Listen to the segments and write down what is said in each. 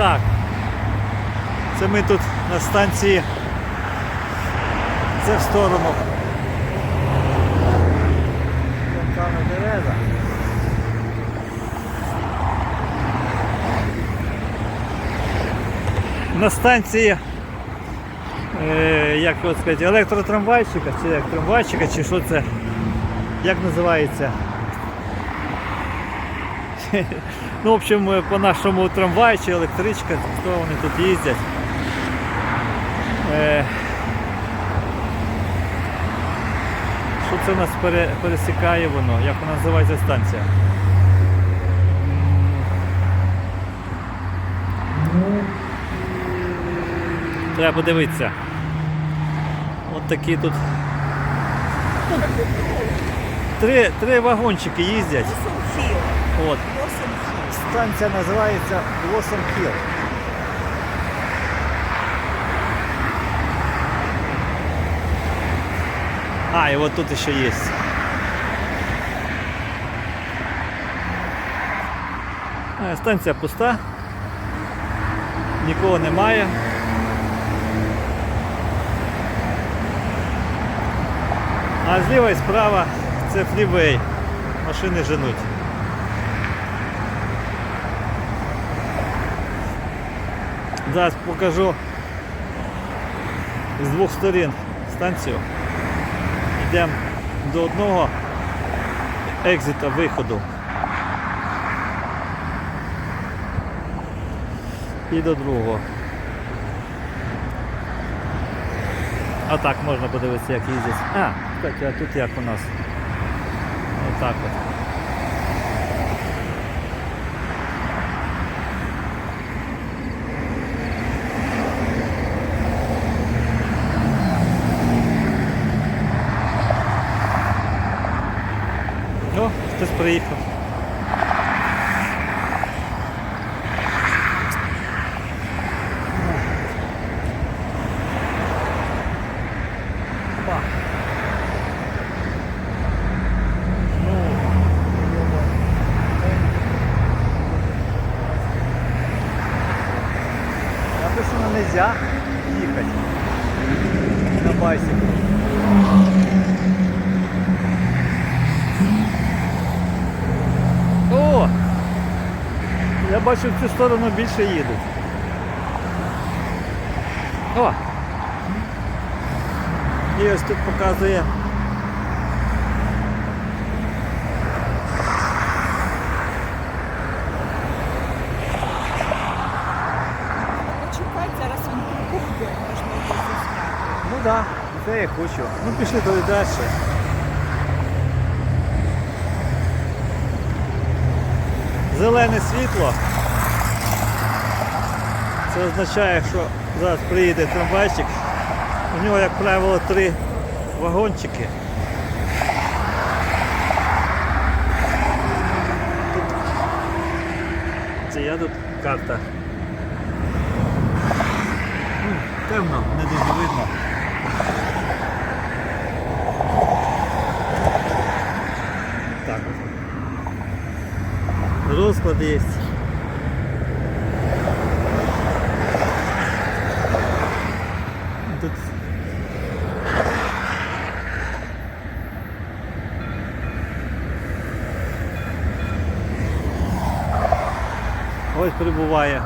Так. Це ми тут на станції. Це в сторону. Фонтана Тереза. На станції, е, як його сказати, електротрамвайчика чи як трамвайчика, чи що це, як називається? Ну, в общем, е, по нашому трамвай чи електричка, то вони тут їздять. Е, Що це нас пере, пересікає воно? Як вона називається станція? Треба подивитися. От такі тут. Три, три вагончики їздять. От. Станція називається Blossom Hill. А, і от тут ще є. Е, Станція пуста. Нікого немає. А зліва і справа це фрівей. Машини женуть. Зараз покажу з двох сторін станцію. Йдемо до одного екзита виходу. І до другого. А так можна подивитися, як їздять. А, кстати, а тут як у нас. Отак от. О, хтось приїхав. Ну, Написано нельзя їхати на байсику. О! Я бачу в цю сторону більше їдуть. О! І ось тут показує. Ну так, да, це я хочу. Ну пішли туди далі. Зелене світло. Це означає, що зараз приїде трамвайчик. У нього, як правило, три вагончики. Це я тут карта. Темно, не дуже видно. Так от. Розклад є. Тут Ось прибуває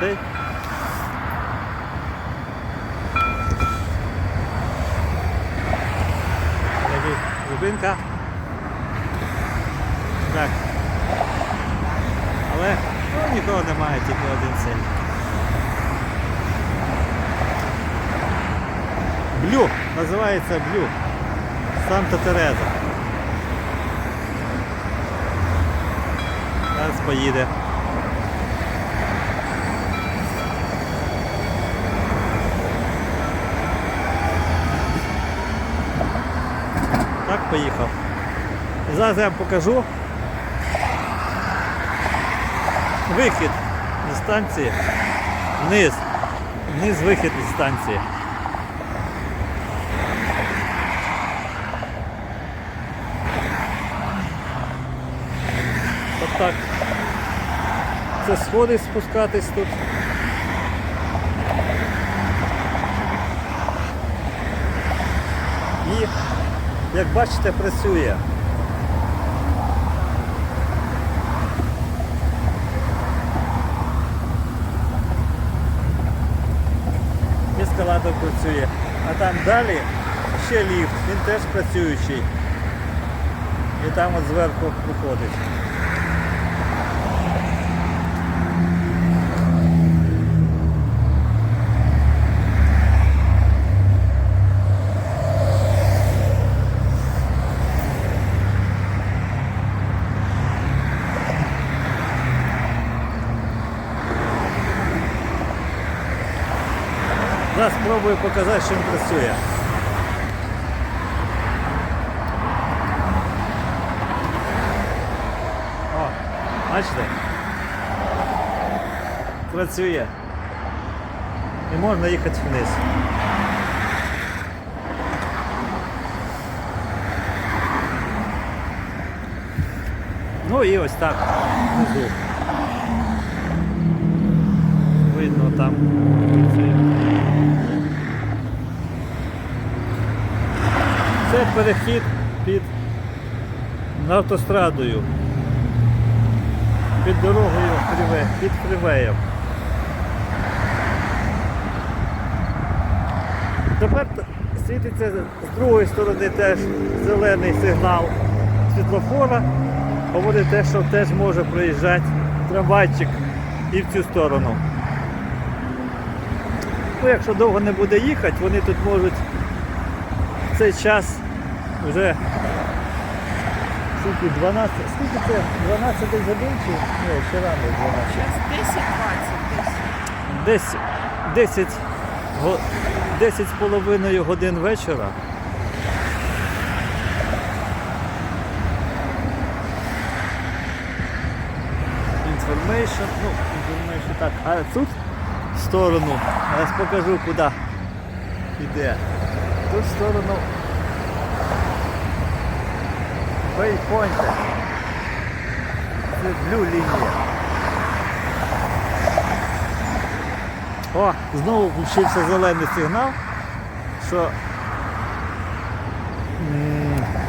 цей. Такий зупинка. Так. Але ну, нікого немає, тільки один цей. Блю, називається Блю. Санта Тереза. Зараз поїде. Так, поїхав. Зараз я вам покажу вихід зі станції вниз. Вниз вихід із станції. От так. Це сходи спускатись тут. І, як бачите, працює. Ескалатор працює. А там далі ще ліфт, він теж працюючий. І там от зверху виходить. Зараз спробую показати, що він працює. О, бачите? Працює. І можна їхати вниз. Ну і ось так внизу. Видно там Це перехід під автострадою. Під дорогою фріве, під фрівеєм. Тепер світиться з другої сторони теж зелений сигнал світлофора. Говорить те, що теж може проїжджати трамвайчик і в цю сторону. Ну, якщо довго не буде їхати, вони тут можуть цей час вже скільки 12, скільки це? 12 десь годин чи ні, ще рано 12. Зараз 10-20 десь. Десь 10, го- 10 з половиною годин вечора. Information, ну, information так, а тут в сторону, зараз покажу куди йде. Тут в сторону Waypoint. Це блю. О, знову включився зелений сигнал, що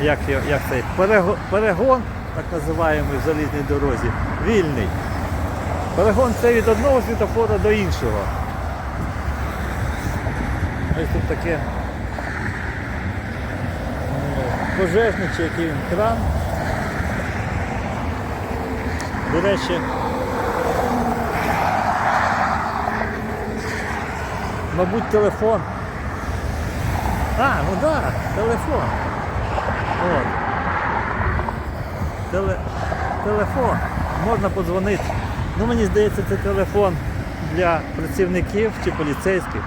як, як цей перего- перегон, так називаємо в залізній дорозі, вільний. Перегон це від одного світофора до іншого. Ось тут таке ну, пожежний чи який він кран. До речі, Мабуть, телефон. А, ну да, телефон. От. Теле... Телефон. Можна подзвонити. Ну мені здається, це телефон для працівників чи поліцейських.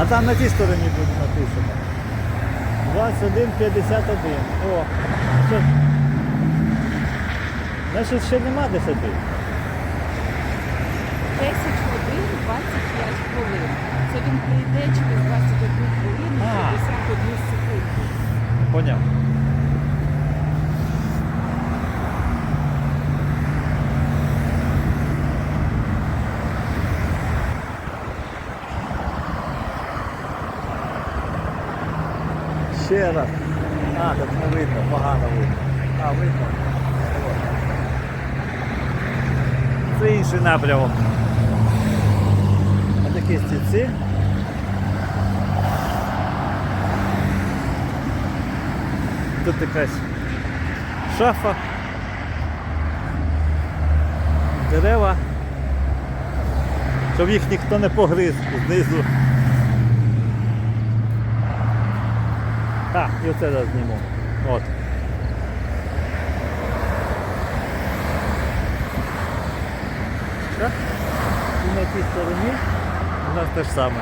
А там на тій стороні буде написано. 2151. О, це Значить, ще нема 10. 10 годин 25 хвилин. Це він прийде через 21 хвилину А. 51 секунду. Поняв. Ще раз. А, так не видно, погано видно. А, видно. Це інший напрямок. А такі стільці. Тут якась шафа, дерева, щоб їх ніхто не погриз знизу. Так, і оце зараз зніму. От. Так? І на тій стороні у нас те ж саме.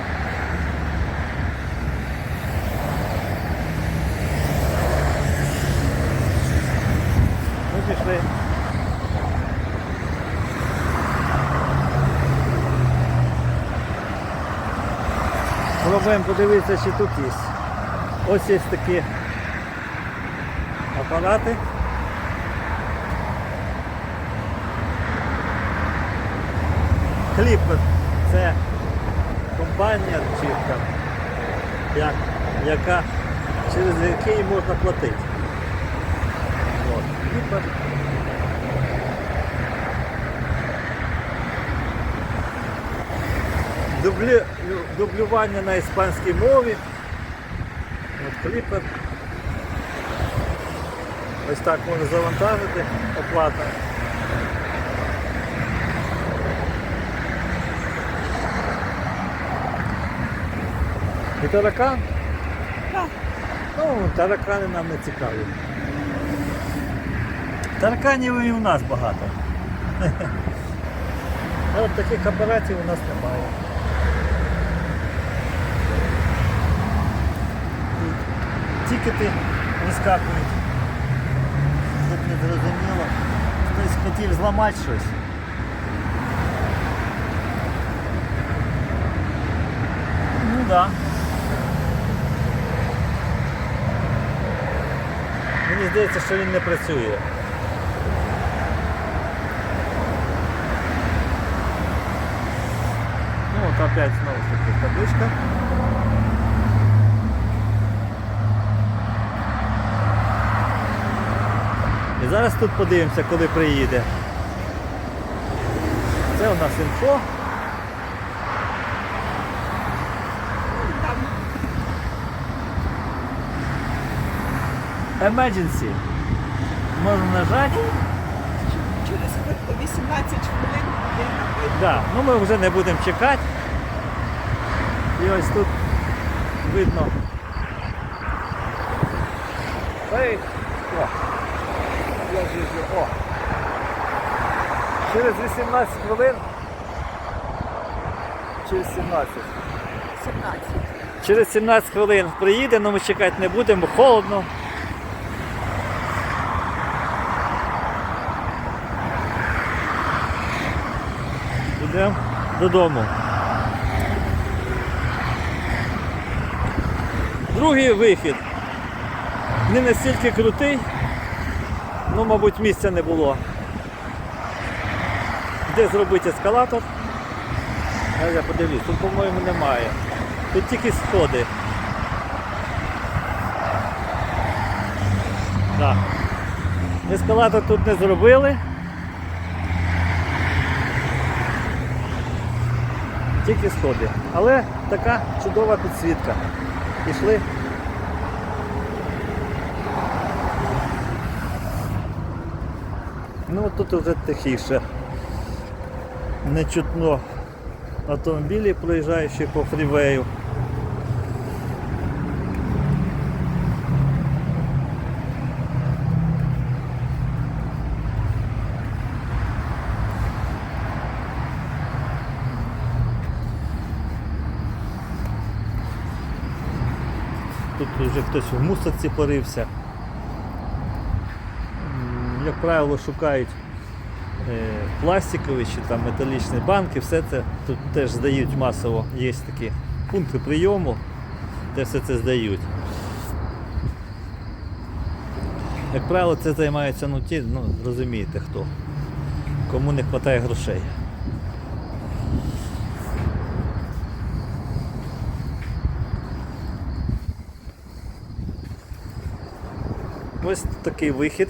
Ну, пішли. Пробуємо подивитися, чи тут є. Ось є такі апарати. Кліпер це компанія чи як, яка, через який можна платити. От, Кліпер. Дублю, дублювання на іспанській мові. Кліпер. Ось так можна завантажити оплата. І таракан? Так. Ну, таракани нам не цікаві. Тараканів і у нас багато. А от таких апаратів у нас немає. Тут Тікети вискакують. Тут не зрозуміло. Хтось хотів зламати щось. Ну так. Да. Мені здається, що він не працює. Ну от опять знову ж таки табличка. Зараз тут подивимося, коли приїде. Це у нас інфо. Emergency. Можна нажати. через 18 хвилин. Да, ну ми вже не будемо чекати. І ось тут видно. Ей, о, я ж о. Через 18 хвилин. Через 17. 17. Через 17 хвилин приїде, але ми чекати не будемо, холодно. Йдемо додому. Другий вихід. Не настільки крутий, ну, мабуть, місця не було. Де зробити ескалатор? А я подивлюсь, тут, по-моєму, немає. Тут тільки сходи. Так. Ескалатор тут не зробили. Тільки сходи. Але така чудова підсвітка. Пішли. Ну тут вже тихіше. Не чутно автомобілі, проїжджаючи по фрівею. Тут вже хтось в мусорці порився. Як правило, шукають е, пластикові чи там металічні банки, все це тут теж здають масово. Є такі пункти прийому, де все це здають. Як правило, це займаються ну, ті, ну, розумієте хто, кому не вистачає грошей. Ось такий вихід.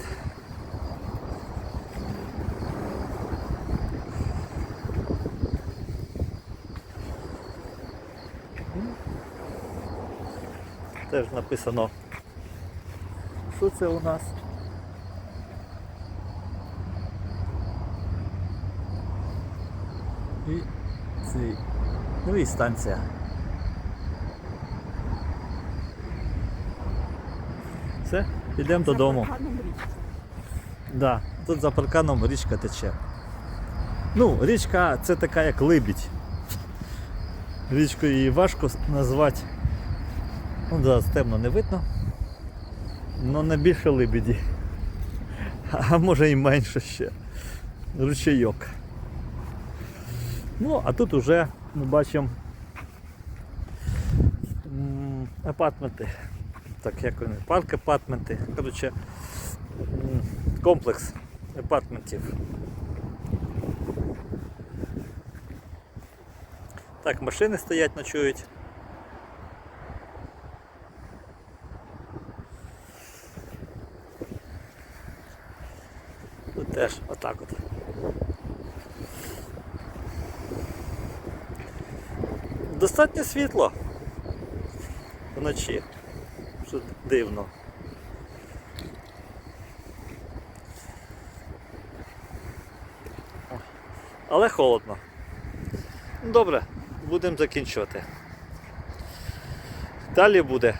Теж написано, що це у нас. І ці. Ну і станція. Все, підемо додому. Да, тут за парканом річка тече. Ну, річка це така як либідь. Річку її важко назвати. Ну, зараз темно не видно. Ну не більше либіді. А може і менше ще. Ручейок. Ну, а тут уже ми бачимо апартменти. Так, як вони, парк апартменти. Коротше, комплекс апартментів. Так, машини стоять, ночують. Теж отак от. Достатньо світло вночі. Що дивно. Але холодно. Добре, будемо закінчувати. Далі буде